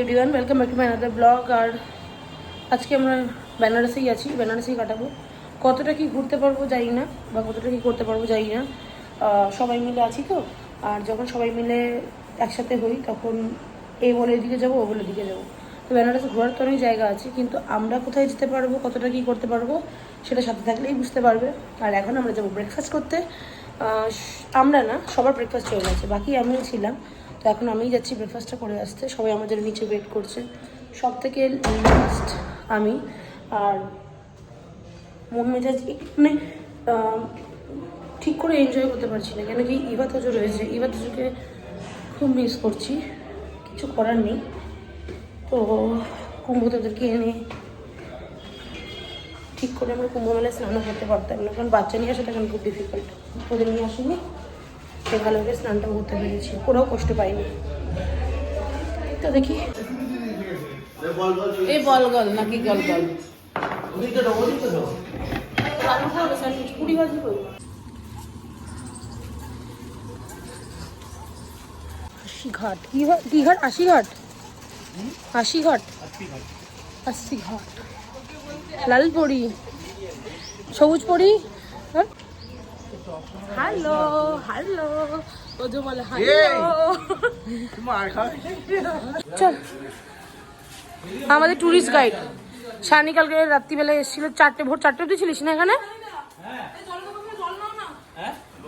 Everyone welcome back to my another blog আর আজকে আমরা বেনারসেই আছি বেনারসেই কাটাবো। কতটা কি ঘুরতে পারব জানি না, বা কতটা কি করতে পারব জানি না। সবাই মিলে আছি তো। আর যখন সবাই মিলে একসাথে হই, তখন এ বলে এদিকে যাব, ও বলে এদিকে যাব। তো বেনারসে ঘোরার তো অনেক জায়গা আছে, কিন্তু আমরা কোথায় যেতে পারব, কতটা কি করতে পারব, সেটা সাথে থাকলেই বুঝতে পারবে। আর এখন আমরা যাব ব্রেকফাস্ট করতে। আমরা না, সবার ব্রেকফাস্ট চলে গেছে, বাকি আমিও ছিলাম। তো এখন আমিই যাচ্ছি ব্রেকফাস্টটা করে আসতে। সবাই আমাদের নিচে ওয়েট করছে। সব থেকে লাস্ট আমি। আর মন মেজাজ মানে ঠিক করে এনজয় করতে পারছি না। কেন কি ইভা রয়েছে ইভা তোজোকে খুব মিস করছি। কিছু করার নেই। তো কুম্ভ তোদেরকে এনে ঠিক করে আমরা কুম্ভ মেলায় স্নানও করতে পারতাম না। কারণ বাচ্চা নিয়ে আসাটা এখন খুব ডিফিকাল্ট ওদের নিয়ে আসিনি। সে ভালোভাবে স্নানটা করতে পেরেছি। ওরাও কষ্ট পাইনি। তো দেখি। এই বল গল নাকি গল গল করব আশিঘাট কি ঘাট? কি ঘাট? আশিঘাট আশিঘাট আশিঘাট লাল পরি সবুজ পরি? হ্যালো হ্যালো ও যে বলে হ্যালো চল। আমাদের ট্যুরিস্ট গাইড সানি কালকে রাত্রিবেলা এসেছিল চারটে ভোর চারটে অব্দি ছিলিস না এখানে?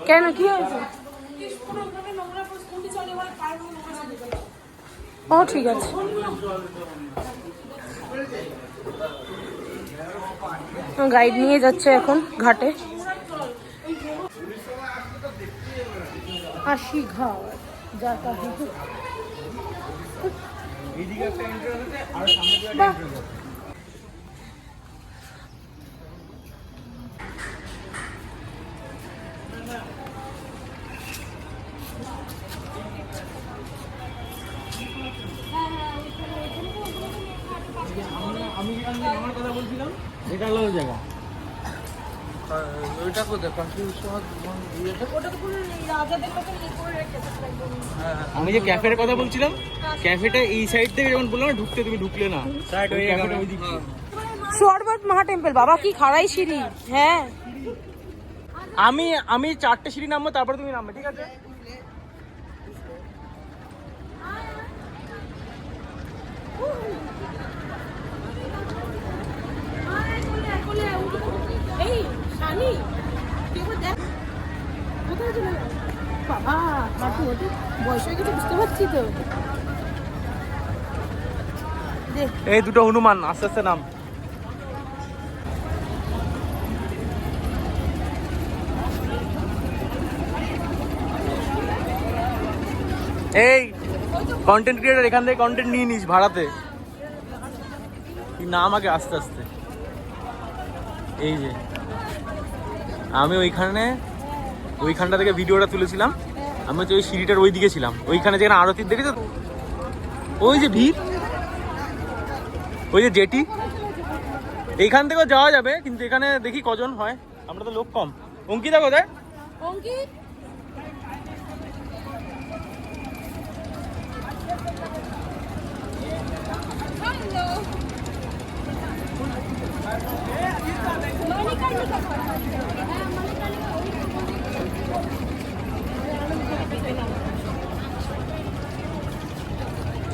কেন কি হয়েছে? ও ঠিক আছে। গাইড নিয়ে যাচ্ছে এখন ঘাটে। আশি ঘাট যা হে বাহ। আমি আমার কথা বলছিলাম এটা আলাদা জায়গা। ওইটা কোথায় পাখি আমি যে ক্যাফের কথা বলছিলাম ক্যাফেটা এই সাইড থেকে যখন বললাম না, ঢুকতে তুমি ঢুকলে না। সোয়ারবাদ মহা টেম্পল বাবা কি খাড়াই সিঁড়ি? হ্যাঁ। আমি আমি চারটে সিঁড়ি নামবো তারপরে তুমি নামবে ঠিক আছে? বুঝতে পারছি তো। এই দুটো হনুমান, আস্তে আস্তে নাম। এই কন্টেন্ট ক্রিয়েটার এখান থেকে কন্টেন্ট নিয়ে নিস ভাড়াতে। তুই না আমাকে আস্তে আস্তে। এই যে। আমি ওইখানে, ওইখানটা থেকে ভিডিওটা তুলেছিলাম। আমি হচ্ছে ওই সিঁড়িটার ওই দিকে ছিলাম। ওইখানে যেখানে আরতির দেখেছ? ওই যে ভিড়। ওই যে জেটি। এইখান থেকেও যাওয়া যাবে, কিন্তু এখানে দেখি কজন হয়। আমরা তো লোক কম। অঙ্কিতা কোথায়? অঙ্কিত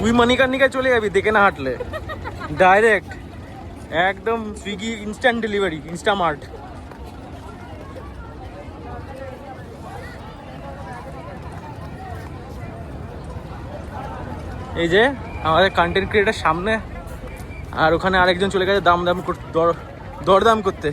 তুই মনিকার্নিকায় চলে যাবি, দেখে না হাঁটলে। ডাইরেক্ট একদম সুইগি ইনস্ট্যান্ট ডেলিভারি ইনস্টামার্ট এই যে, আমাদের কন্টেন্ট ক্রিয়েটার সামনে। আর ওখানে আরেকজন চলে গেছে, দাম দাম দর- দরদাম করতে।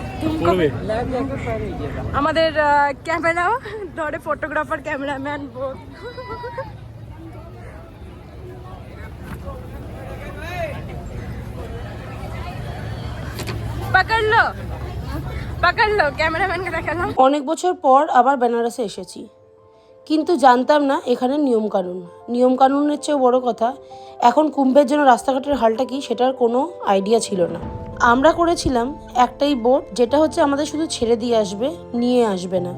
আমাদের ক্যামেরা ধরে ফটোগ্রাফার ক্যামেরাম্যান বোধ পাকাড়লো ক্যামেরাম্যানকে দেখালাম। অনেক বছর পর আবার বেনারসে এসেছি। কিন্তু জানতাম না এখানে নিয়মকানুন নিয়মকানুনের চেয়েও বড় কথা এখন কুম্ভের জন্য রাস্তাঘাটের হালটা কি সেটার কোনো আইডিয়া ছিল না। আমরা করেছিলাম একটাই বোট যেটা হচ্ছে আমাদের শুধু ছেড়ে দিয়ে আসবে, নিয়ে আসবে না।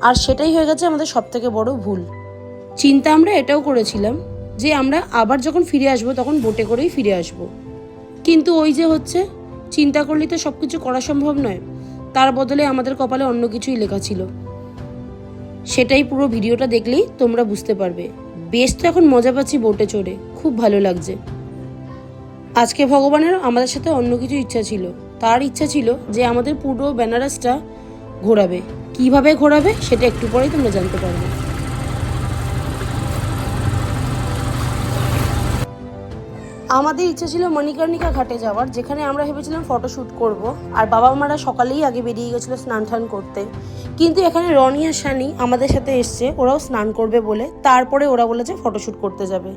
আর সেটাই হয়ে গেছে আমাদের সবথেকে বড় ভুল। চিন্তা আমরা এটাও করেছিলাম যে আমরা আবার যখন ফিরে আসব, তখন বোটে করেই ফিরে আসব। কিন্তু ওই যে হচ্ছে, চিন্তা করলেই তো সব কিছু করা সম্ভব নয়। তার বদলে আমাদের কপালে অন্য কিছুই লেখা ছিল। সেটাই পুরো ভিডিওটা দেখলেই তোমরা বুঝতে পারবে। বেশ তো এখন মজা পাচ্ছি বোটে চড়ে। খুব ভালো লাগছে। আজকে ভগবানের আমাদের সাথে অন্য কিছু ইচ্ছা ছিল। তার ইচ্ছা ছিল যে আমাদের পুরো বেনারসটা ঘোরাবে। কীভাবে ঘোরাবে সেটা একটু পরেই তোমরা জানতে পারবে। আমাদের ইচ্ছা ছিল মণিকর্ণিকা ঘাটে যাওয়ার, যেখানে আমরা ভেবেছিলাম ফটোশ্যুট করব। আর বাবা মারা সকালেই আগে বেরিয়ে গেছিল স্নান টান করতে। কিন্তু এখানে রনি আর শানি আমাদের সাথে এসছে, ওরাও স্নান করবে বলে। তারপরে ওরা বলেছে ফটোশ্যুট করতে যাবে।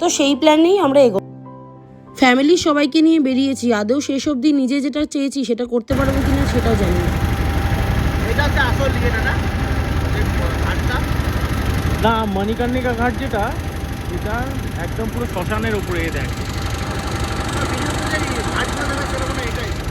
তো সেই প্ল্যানেই আমরা এগো ফ্যামিলির সবাইকে নিয়ে বেরিয়েছি আদৌ শেষ অবধি নিজে যেটা চেয়েছি সেটা করতে পারব কিনা সেটাও জানি না। এটা হচ্ছে আসল ইয়েটা না? মণিকর্ণিকা ঘাট যেটা এটা একদম পুরো শ্মশানের উপরে এ দেখ তোমাদের একশো মিটার আগে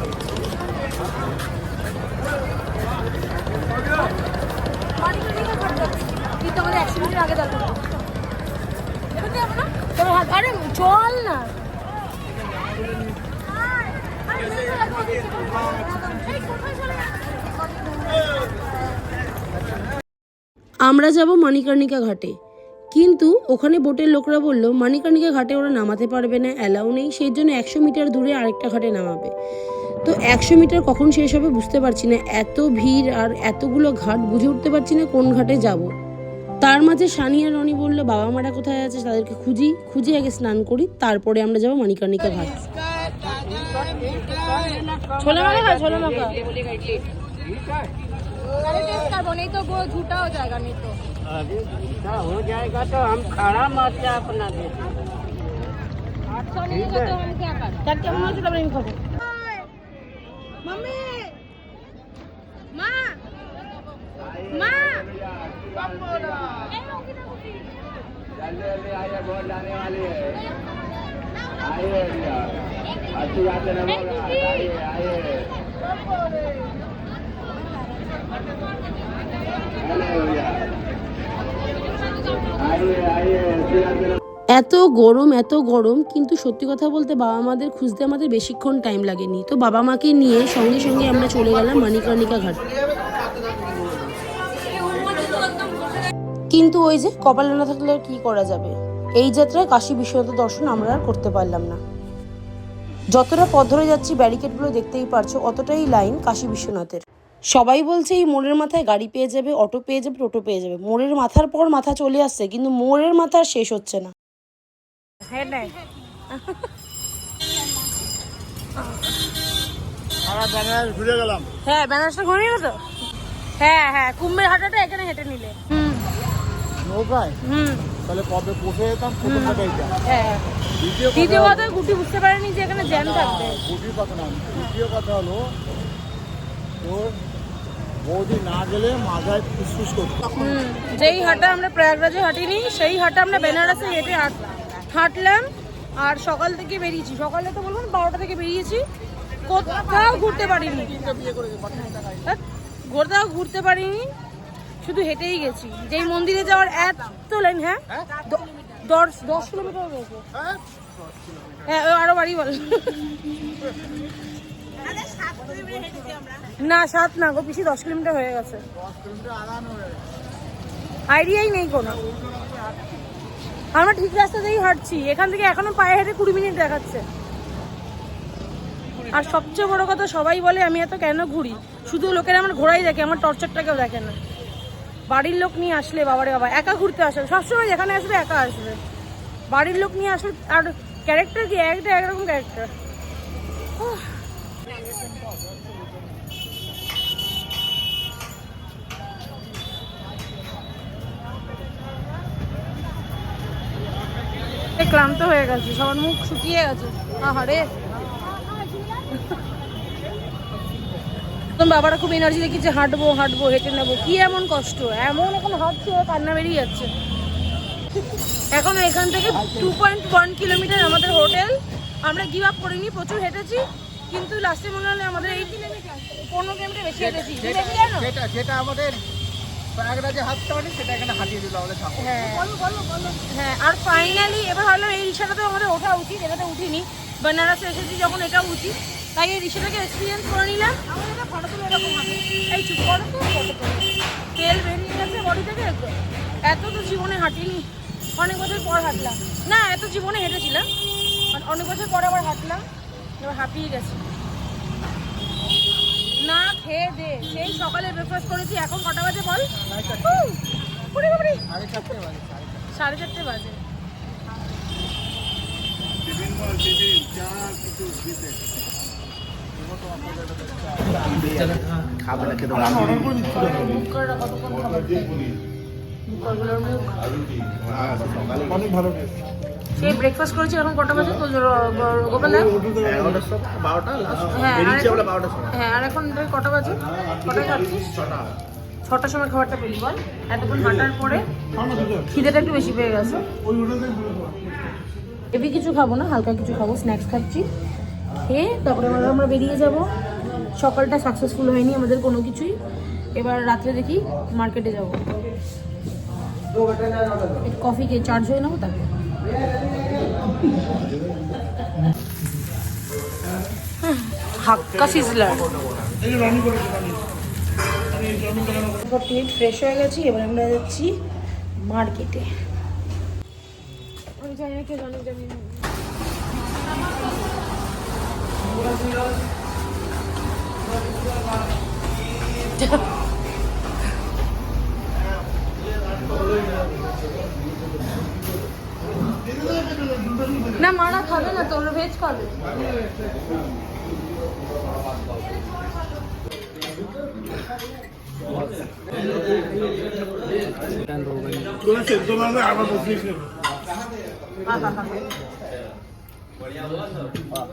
দরকার আমরা যাব মানিকর্ণিকা ঘাটে। কিন্তু ওখানে বোটের লোকরা বলল, মানিকর্ণিকা ঘাটে ওরা নামাতে পারবে না, অ্যালাউ নেই, সেই জন্য একশো মিটার দূরে আরেকটা ঘাটে নামাবে। তো একশো মিটার কখন শেষ হবে বুঝতে পারছি না এত ভিড় আর এতগুলো ঘাট বুঝে উঠতে পারছি না কোন ঘাটে যাব তার মাঝে সানিয়া রনি বললো বাবা মারা কোথায় আছে তাদেরকে খুঁজি খুঁজে আগে স্নান করি তারপরে আমরা যাবো মানিকর্ণিকা ঘাট ছোলা মাখা খাও ছোলা মাখা अरे टेस्ट करबो नहीं तो वो झूठा हो जाएगा नहीं तो हो जाएगा तो हम खड़ा मर्चा अपना दे अच्छा नहीं होगा तो हम क्या कर મમ્મી માં માં जल्दी जल्दी आइए वोट डालने वाली है आइए अच्छी बात है आइए आइए आइए आइए अच्छी बात है এত গরম এত গরম, কিন্তু সত্যি কথা বলতে বাবা মাদের খুঁজতে আমাদের বেশিক্ষণ টাইম লাগেনি। তো বাবা মাকে নিয়ে সঙ্গে সঙ্গে আমরা চলে গেলাম মানিকর্ণিকা ঘাট। কিন্তু ওই যে কপালে না থাকলে আর কি করা যাবে? এই যাত্রায় কাশী বিশ্বনাথ দর্শন আমরা আর করতে পারলাম না। যতটা পথ ধরে যাচ্ছি ব্যারিকেডগুলো দেখতেই পারছ, অতটাই লাইন কাশী বিশ্বনাথের। সবাই বলছে, এই মোড়ের মাথায় গাড়ি পেয়ে যাবে অটো পেয়ে যাবে, টোটো পেয়ে যাবে। মোড়ের মাথার পর মাথা চলে আসছে, কিন্তু মোড়ের মাথা শেষ হচ্ছে না। হেড নাই ঘুরে গেলাম। হ্যাঁ বেনারসটা ঘুরে তো? হ্যাঁ হ্যাঁ হাটাটা এখানে হেঁটে নিলে। হুম। হুম। তাহলে কবে যেতাম? হ্যাঁ, হ্যাঁ। কথা পারেনি যে এখানে থাকবে। কথা হ্যাঁ। দ্বিতীয় কথা হলো বৌদি না গেলে যেই হাটা আমরা প্রয়াগরাজে হাঁটিনি সেই হাটা আমরা বেনারসে হেঁটে হাঁটলাম। হাঁটলাম আর সকাল থেকে বেরিয়েছি। সকালে তো বলুন বারোটা থেকে বেরিয়েছি। কোথাও ঘুরতে পারিনি। হ্যাঁ, কোথাও ঘুরতে পারিনি শুধু হেঁটেই গেছি। যেই মন্দিরে যাওয়ার এত লাইন হ্যাঁ? দশ দশ কিলোমিটার হ্যাঁ? ও আরও বাড়ি বল। না সাত না গো পিছিয়ে দশ কিলোমিটার হয়ে গেছে। আইডিয়াই নেই কোনো। আমরা ঠিক রাস্তাতেই হাঁটছি। এখান থেকে এখনও পায়ে হেঁটে কুড়ি মিনিট দেখাচ্ছে। আর সবচেয়ে বড় কথা সবাই বলে, আমি এত কেন ঘুরি? শুধু লোকেরা আমার ঘোরাই দেখে, আমার টর্চারটা কেউ দেখে না। বাড়ির লোক নিয়ে আসলে বাবারে বাবা, একা ঘুরতে আসবে। সবসময় যেখানে আসবে, একা আসবে। বাড়ির লোক নিয়ে আসলে, আর ক্যারেক্টার কি? একটা একরকম ক্যারেক্টার ক্লান্ত হয়ে গেছে সবার মুখ শুকিয়ে গেছে। আহারে। তখন বাবারা খুব এনার্জি দেখিয়েছে হাঁটবো হাঁটবো হেঁটে নেব। কি এমন কষ্ট? এমন এখন হাঁটছে কান্না বেরিয়ে যাচ্ছে। এখন এখান থেকে টু পয়েন্ট ওয়ান কিলোমিটার আমাদের হোটেল আমরা গিভ আপ করিনি প্রচুর হেঁটেছি কিন্তু লাস্টে মনে হলে আমাদের এই পনেরো কিলোমিটার বেশি হেঁটেছি। যেটা আমাদের প্রয়াগরাজে হাঁটতে পারি সেটা এখানে হাঁটিয়ে দিল আমাদের ঠাকুর হ্যাঁ। হ্যাঁ আর ফাইনালি এবার ভাবলাম এই রিক্সাটাতে আমাদের ওঠা উচিত এটাতে উঠিনি। বেনারসে এসেছি যখন এটা উচিত তাই এই রিক্সাটাকে এক্সপিরিয়েন্স করে নিলাম। আমার এটা ফটো তুলে এরকম হবে। এই চুপ করো তো তেল বেরিয়ে গেছে বডি থেকে এত তো জীবনে হাঁটিনি অনেক বছর পর হাঁটলাম। না এত জীবনে হেঁটেছিলাম অনেক বছর পর আবার হাঁটলাম এবার হাঁপিয়ে গেছি। খেয়ে দে। সেই সকালে ব্রেকফাস্ট করেছি এখন কটা বাজে বল? সাড়ে ওরে বাজে সাড়ে চারটে বাজে। সাড়ে চারটে বাজে অনেক ভালো সেই ব্রেকফাস্ট করেছি এখন কটা বাজে? তো গোপাল হ্যাঁ আর এখন- হ্যাঁ আর এখন ধর কটা বাজে? কটা খাচ্ছিস? ছটার সময় খাবারটা পেলি বল। এতক্ষণ হাঁটার পরে খিদেটা একটু বেশি পেয়ে গেছে। হেভি কিছু খাব না হালকা কিছু খাব স্ন্যাক্স খাচ্ছি। খেয়ে তারপরে আমরা আমরা বেরিয়ে যাব। সকালটা সাকসেসফুল হয়নি আমাদের কোনো কিছুই। এবার রাত্রে দেখি মার্কেটে যাব। কফি খেয়ে চার্জ হয়ে নেব তারপর Hakka sizzler forty eight fresh হয়ে গেছি, এবার আমরা যাচ্ছি মার্কেটে আমি জানি না কে জানি জানি না না মারা খাবে না তোর ভেজ খাবে।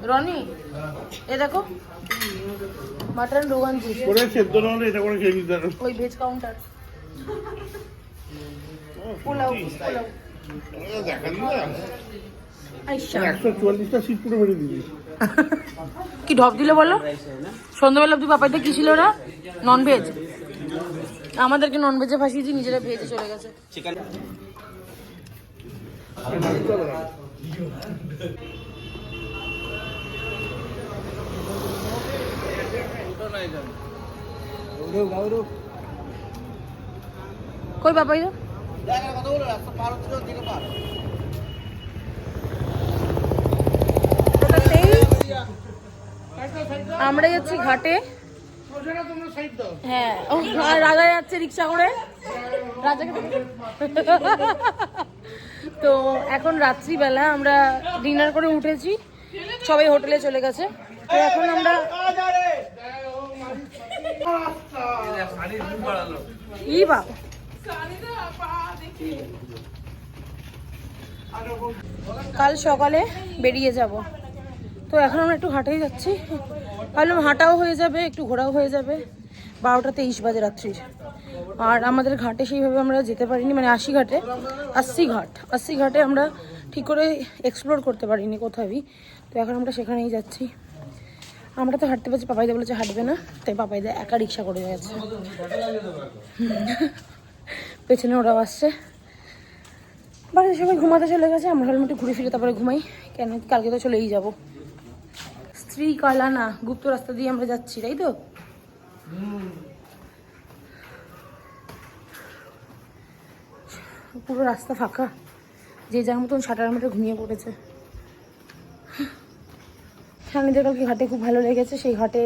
রনি এ দেখো মাটন রোগান চিজ সেদ্ধ না এটা করে খেয়ে নিতে ওই ভেজ কাউন্টার পোলাও পোলাও। কি ঢপ দিলে বলো? সন্ধ্যাবেলা তুই পাপাইতে কি ছিল না নন ভেজ আমাদেরকে নন ভেজে ফাঁসিয়েছি নিজেরা ভেজে চলে গেছে। কই তো আমরা যাচ্ছি ঘাটে। হ্যাঁ ও, রাজা যাচ্ছে রিক্সা করে। রাজাকে তো এখন রাত্রিবেলা আমরা ডিনার করে উঠেছি। সবাই হোটেলে চলে গেছে। তো এখন আমরা ই বাবা। কাল সকালে বেরিয়ে যাব। তো এখন আমরা একটু হাঁটেই যাচ্ছি। ভাবলাম হাঁটাও হয়ে যাবে, একটু ঘোরাও হয়ে যাবে। বারোটা তেইশ বাজে রাত্রির আর আমাদের ঘাটে সেইভাবে আমরা যেতে পারিনি মানে আশি ঘাটে, আশি ঘাট। আশি ঘাটে আমরা ঠিক করে এক্সপ্লোর করতে পারিনি কোথাওই। তো এখন আমরা সেখানেই যাচ্ছি। আমরা তো হাঁটতে পারছি পাপাইদা বলেছে হাঁটবে না, তাই পাপাইদা একা রিক্সা করে যাচ্ছে পেছনে ওরাও আসছে। বাড়িতে সবাই ঘুমাতে চলে গেছে, আমরা একটু ঘুরে ফিরে তারপরে ঘুমাই। কেন? কালকে তো চলেই যাব। স্ত্রী কালা না, গুপ্ত রাস্তা দিয়ে আমরা যাচ্ছি, তাই তো? পুরো রাস্তা ফাঁকা। যে যার মতন সাঁটার মতো ঘুমিয়ে পড়েছে। স্বামীদের কালকে ঘাটে খুব ভালো লেগেছে, সেই ঘাটে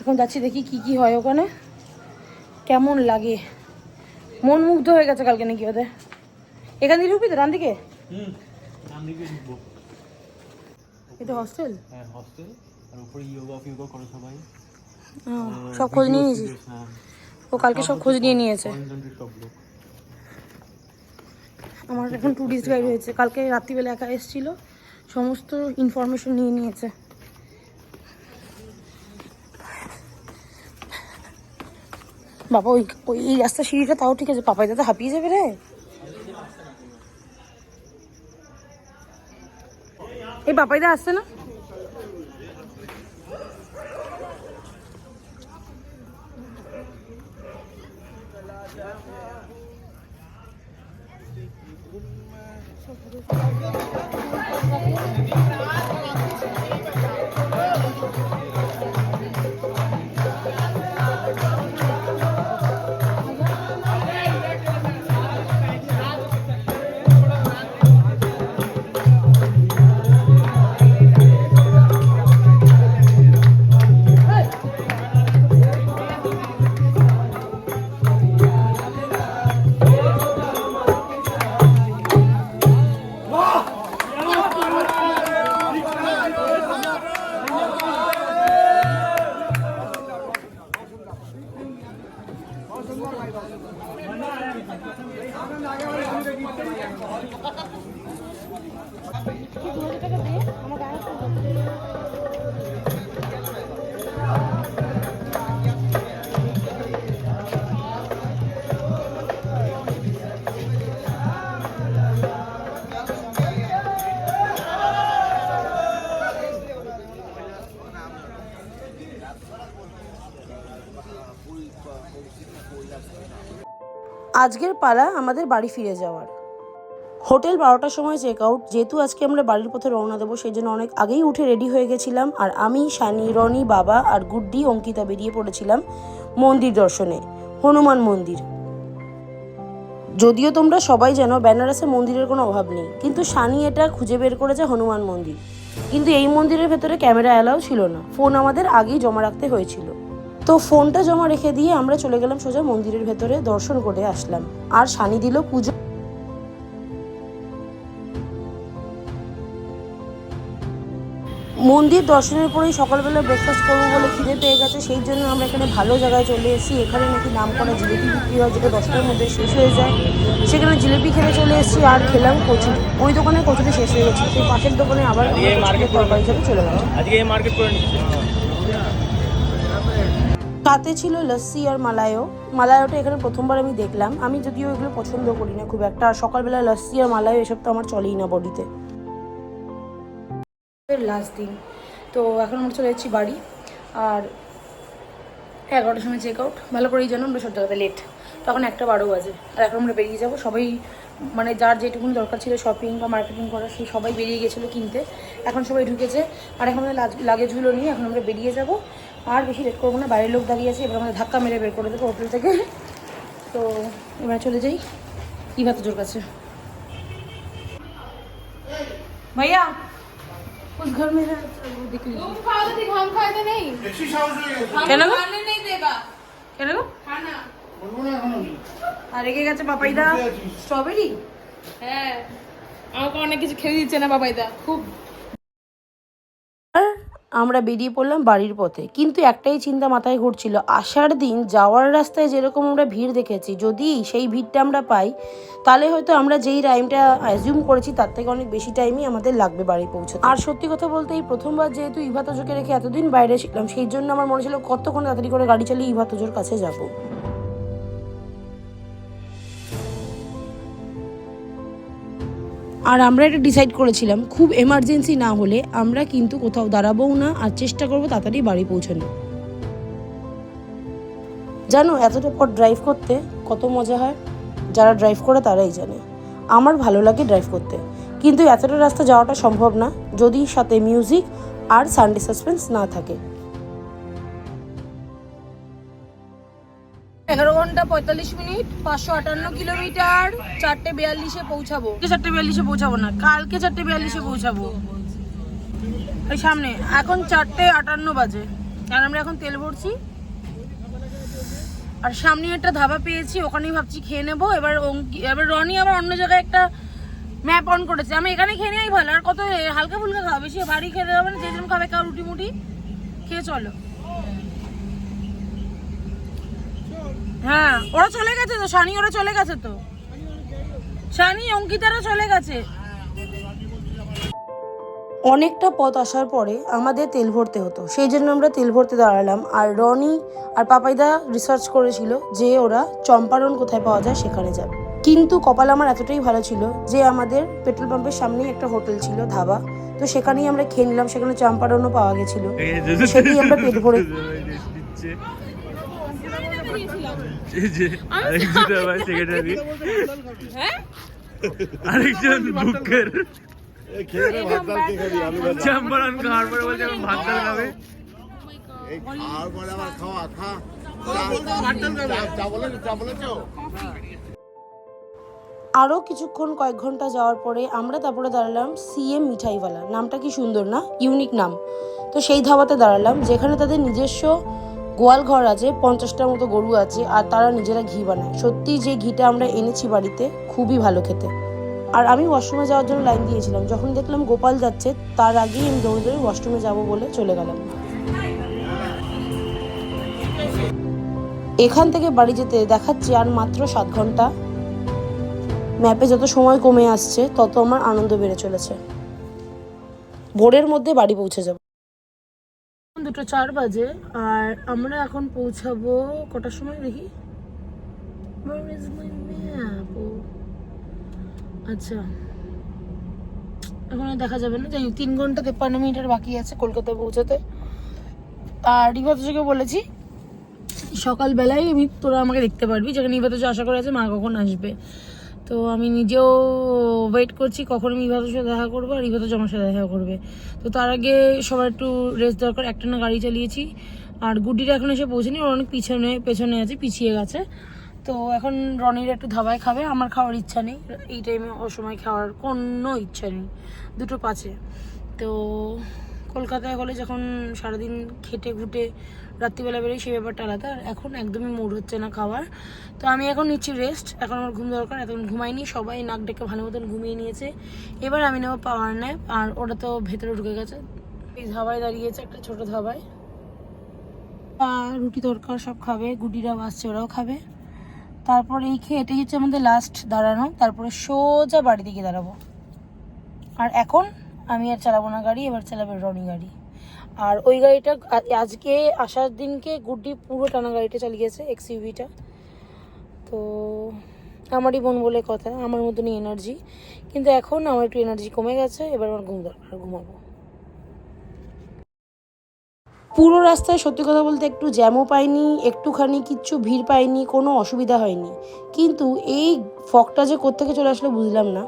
এখন যাচ্ছি দেখি কি কি হয় ওখানে। কেমন লাগে? মন মুগ্ধ হয়ে গেছে কালকে নাকি ওদের। এখান থেকে ঢুকবি তো ডান দিকে? এটা হস্টেল হ্যাঁ হস্টেল আর উপরে ইয়োগা ফিয়োগা করে সবাই। সব খোঁজ নিয়ে নিয়েছিস? হ্যাঁ। ও কালকে সব খোঁজ নিয়ে নিয়েছে। আমার এখন ট্যুরিস্ট গাইড হয়েছে। কালকে রাত্রিবেলা একা এসেছিল। সমস্ত ইনফরমেশন নিয়ে নিয়েছে। বাবা, ওই ওই এই রাস্তা সিঁড়িটা তাও ঠিক আছে। পাপাই দাদা হাঁপিয়ে যাবে রে। এই পাপাইদা আসছে না? আজকের পালা আমাদের বাড়ি ফিরে যাওয়ার। হোটেল বারোটার সময় চেক আউট যেহেতু আজকে আমরা বাড়ির পথে রওনা দেবো, সেই জন্য অনেক আগেই উঠে রেডি হয়ে গেছিলাম। আর আমি, শানি, রনি, বাবা আর গুড্ডি, অঙ্কিতা বেরিয়ে পড়েছিলাম মন্দির দর্শনে, হনুমান মন্দির। যদিও তোমরা সবাই জানো, বেনারসে মন্দিরের কোনো অভাব নেই। কিন্তু শানি এটা খুঁজে বের করেছে হনুমান মন্দির। কিন্তু এই মন্দিরের ভেতরে ক্যামেরা অ্যালাও ছিল না। ফোন আমাদের আগেই জমা রাখতে হয়েছিল। তো ফোনটা জমা রেখে দিয়ে আমরা চলে গেলাম সোজা মন্দিরের ভেতরে, দর্শন করে আসলাম। আর সানি দিল পুজো মন্দির দর্শনের পরেই সকালবেলা ব্রেকফাস্ট করব বলে খিদে পেয়ে গেছে, সেই জন্য আমরা এখানে ভালো জায়গায় চলে এসেছি। এখানে নাকি নাম করা জিলিপি বিক্রি হয়, যেটা দশটার মধ্যে শেষ হয়ে যায়। সেখানে জিলিপি খেতে চলে এসেছি আর খেলাম কচুরি ওই দোকানে কচুরি শেষ হয়ে গেছে। সেই পাশের দোকানে আবার মার্কেট তরকারি খেতে চলে গেলাম। আজকে মার্কেট করে সাথে ছিল লস্যি আর মালায়ও মালায়োটা এখানে প্রথমবার আমি দেখলাম। আমি যদিও এগুলো পছন্দ করি না খুব একটা। সকালবেলা লস্যি আর মালায়ো এসব তো আমার চলেই না বডিতে। লাস্ট দিন। তো এখন আমরা চলে যাচ্ছি বাড়ি। আর এগারোটার সময় চেক আউট ভালো করেই জানো, আমরা সব জায়গাতে লেট তখন একটা বারো বাজে। আর এখন আমরা বেরিয়ে যাব। সবাই মানে যার যেটুকুন দরকার ছিল শপিং বা মার্কেটিং করা সেই সবাই বেরিয়ে গেছিল কিনতে। এখন সবাই ঢুকেছে। আর এখন লাগেজগুলো নিয়ে এখন আমরা বেরিয়ে যাব। আর বেশি লেট করবো না বাইরের লোক দাঁড়িয়ে আছে এবার আমাদের ধাক্কা মেরে বের করে দেবো হোটেল থেকে তো এবার চলে যাই ইভাত জোর কাছে ভাইয়া उस घर में है वो देख लीजिए तुम खाओ तो दिख हम खाए तो नहीं কেন গো खाने नहीं देगा কেন গো खाना আর রেগে গেছে পাপাইদা স্ট্রবেরি হ্যাঁ আমাকে অনেক কিছু খেয়ে দিচ্ছে না বাবাইদা খুব আর আমরা বেরিয়ে পড়লাম বাড়ির পথে। কিন্তু একটাই চিন্তা মাথায় ঘুরছিল আসার দিন যাওয়ার রাস্তায় যেরকম আমরা ভিড় দেখেছি, যদি সেই ভিড়টা আমরা পাই, তাহলে হয়তো আমরা যেই টাইমটা অ্যাজিউম করেছি, তার থেকে অনেক বেশি টাইমই আমাদের লাগবে বাড়ি পৌঁছতে। আর সত্যি কথা বলতে, এই প্রথমবার যেহেতু ইভাতোজোকে রেখে এতদিন বাইরে ছিলাম, সেই জন্য আমার মনে ছিল কতক্ষণ তাড়াতাড়ি করে গাড়ি চালিয়ে ইভাতোজোর কাছে যাব। আর আমরা এটা ডিসাইড করেছিলাম, খুব এমার্জেন্সি না হলে আমরা কিন্তু কোথাও দাঁড়াবোও না আর চেষ্টা করব তাড়াতাড়ি বাড়ি পৌঁছানো জানো, এতটা পর ড্রাইভ করতে কত মজা হয়? যারা ড্রাইভ করে তারাই জানে। আমার ভালো লাগে ড্রাইভ করতে। কিন্তু এতটা রাস্তা যাওয়াটা সম্ভব না, যদি সাথে মিউজিক আর সানডে সাসপেন্স না থাকে। এগারো ঘণ্টা পঁয়তাল্লিশ মিনিট, পাঁচশো আটান্ন কিলোমিটার, চারটে বিয়াল্লিশে পৌঁছাবো। চারটে বিয়াল্লিশে পৌঁছাবো না, কালকে চারটে বিয়াল্লিশে পৌঁছাবো। ওই সামনে, এখন চারটে আটান্ন বাজে, আর আমরা এখন তেল ভরছি। আর সামনে একটা ধাবা পেয়েছি, ওখানেই ভাবছি খেয়ে নেব। এবার এবার রনি আবার অন্য জায়গায় একটা ম্যাপ অন করেছে। আমি এখানে খেয়ে নেই ভালো, আর কত হালকা ফুলকা খাওয়া, বেশি বাড়ি খেতে হবে না, যে যেরকম খাবে কাউ রুটি মুটি, খেয়ে চলো। হ্যাঁ ওরা চলে গেছে তো শানি ওরা চলে গেছে তো। শানি অঙ্কিতারা চলে গেছে। অনেকটা পথ আসার পরে আমাদের তেল ভরতে হতো সেই জন্য আমরা তেল ভরতে দাঁড়ালাম। আর রনি আর পাপাইদা রিসার্চ করেছিল যে ওরা চম্পারন কোথায় পাওয়া যায় সেখানে যাবে। কিন্তু কপাল আমার এতটাই ভালো ছিল যে আমাদের পেট্রোল পাম্পের সামনেই একটা হোটেল ছিল ধাবা। তো সেখানেই আমরা খেয়ে নিলাম সেখানে চম্পারনও পাওয়া গেছিল। সেটাই আমরা পেট ভরে আরেকজন বুকের এই খেয়ে নে, ভাত ডাল কে খাবি? আলু ভাজা চাম্পারান খাওয়ার পরে বলছে এখন ভাত ডাল খাবে। খাওয়ার পরে আবার খাওয়া খা। বলেছ আরও কিছুক্ষণ কয়েক ঘণ্টা যাওয়ার পরে আমরা তারপরে দাঁড়ালাম সিএম মিঠাইওয়ালা। নামটা কি সুন্দর না? ইউনিক নাম। তো সেই ধাবাতে দাঁড়ালাম যেখানে তাদের নিজস্ব গোয়াল ঘর আছে, পঞ্চাশটার মতো গরু আছে, আর তারা নিজেরা ঘি বানায়। সত্যি যে ঘিটা আমরা এনেছি বাড়িতে, খুবই ভালো খেতে। আর আমি ওয়াশরুমে যাওয়ার জন্য লাইন দিয়েছিলাম। যখন দেখলাম গোপাল যাচ্ছে, তার আগেই আমি দৌড়ে দৌড়ে ওয়াশরুমে যাব বলে চলে গেলাম। এখান থেকে বাড়ি যেতে দেখাচ্ছি আর মাত্র সাত ঘণ্টা। ম্যাপে যত সময় কমে আসছে, তত আমার আনন্দ বেড়ে চলেছে। ভোরের মধ্যে বাড়ি পৌঁছে যাব। দুটো চার বাজে, আর আমরা এখন পৌঁছাবো কটার সময় দেখি? আচ্ছা। এখন দেখা যাবে না। যাই তিন ঘণ্টা তেপ্পান্ন মিনিটের বাকি আছে কলকাতায় পৌঁছাতে। আর রিভাতোকে বলেছি, সকালবেলায় আমি, তোরা আমাকে দেখতে পারবি। যেখানে ইভাতোজ আশা করে আছে মা কখন আসবে। তো আমি নিজেও ওয়েট করছি কখন আমি ইভাতোর সাথে দেখা করব আর ইভাতোজ আমার সাথে দেখা করবে। তো তার আগে সবার একটু রেস্ট দরকার একটা না গাড়ি চালিয়েছি। আর গুড্ডিটা এখন এসে পৌঁছেনি, ওর অনেক পিছনে, পেছনে আছে, পিছিয়ে গেছে। তো এখন রনির একটু ধাবায় খাবে, আমার খাওয়ার ইচ্ছা নেই। এই টাইমে অসময় খাওয়ার কোনো ইচ্ছা নেই, দুটো পাঁচে। তো কলকাতায় হলে যখন সারাদিন খেটে খুটে রাত্রিবেলা বেরোই, সেই ব্যাপারটা আলাদা। আর এখন একদমই মুড হচ্ছে না খাওয়ার। তো আমি এখন নিচ্ছি রেস্ট এখন আমার ঘুম দরকার এখন ঘুমাইনি। সবাই নাক ডেকে ভালো মতন ঘুমিয়ে নিয়েছে। এবার আমি নেব পাওয়ার ন্যাপ আর ওটা তো ভেতরে ঢুকে গেছে। এই ধাবায় দাঁড়িয়েছে একটা ছোট ধাবায়। রুটি তরকার সব খাবে গুডিরাও আসছে ওরাও খাবে। তারপর এই খেয়ে, এটাই হচ্ছে আমাদের লাস্ট দাঁড়ানো। তারপরে সোজা বাড়ি দিকে দাঁড়াবো। আর এখন আমি আর চালাবো না গাড়ি, এবার চালাবে রনি গাড়ি। আর ওই গাড়িটা আজকে আসার দিনকে গুড্ডি পুরো টানা গাড়িটা চালিয়েছে এক্স ইউভিটা তো আমারই বোন বলে কথা, আমার মতনই এনার্জি কিন্তু এখন আমার একটু এনার্জি কমে গেছে, এবার আমার ঘুম দরকার, ঘুমাবো। পুরো রাস্তায় সত্যি কথা বলতে একটু জ্যামও পাইনি, একটুখানি কিচ্ছু ভিড় পাইনি, কোনো অসুবিধা হয়নি। কিন্তু এই ফকটা যে কোত্থেকে চলে আসলো বুঝলাম না।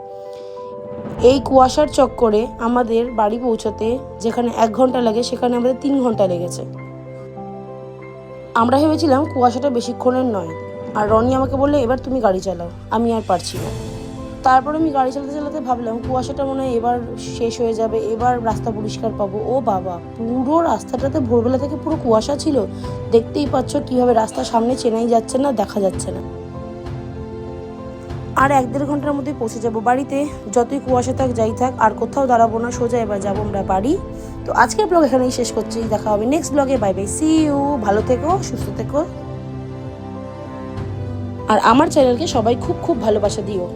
এই কুয়াশার চক্করে আমাদের বাড়ি পৌঁছাতে যেখানে এক ঘণ্টা লাগে, সেখানে আমাদের তিন ঘণ্টা লেগেছে। আমরা ভেবেছিলাম কুয়াশাটা বেশিক্ষণের নয়। আর রনি আমাকে বললে, এবার তুমি গাড়ি চালাও, আমি আর পারছি না। তারপর আমি গাড়ি চালাতে চালাতে ভাবলাম, কুয়াশাটা মনে হয় এবার শেষ হয়ে যাবে, এবার রাস্তা পরিষ্কার পাবো। ও বাবা, পুরো রাস্তাটাতে ভোরবেলা থেকে পুরো কুয়াশা ছিল। দেখতেই পাচ্ছ কীভাবে রাস্তা সামনে চেনাই যাচ্ছে না, দেখা যাচ্ছে না। আর এক দেড় ঘণ্টার মধ্যে পৌঁছে যাব বাড়িতে। যতই কুয়াশা থাক, যাই থাক, আর কোথাও দাঁড়াবো না, সোজা এবার যাব আমরা বাড়ি। তো আজকের ব্লগ এখানেই শেষ করছি। দেখা হবে নেক্সট ব্লগে। বাই বাই সি ইউ ভালো থেকো, সুস্থ থেকো। আর আমার চ্যানেলকে সবাই খুব খুব ভালোবাসা দিও।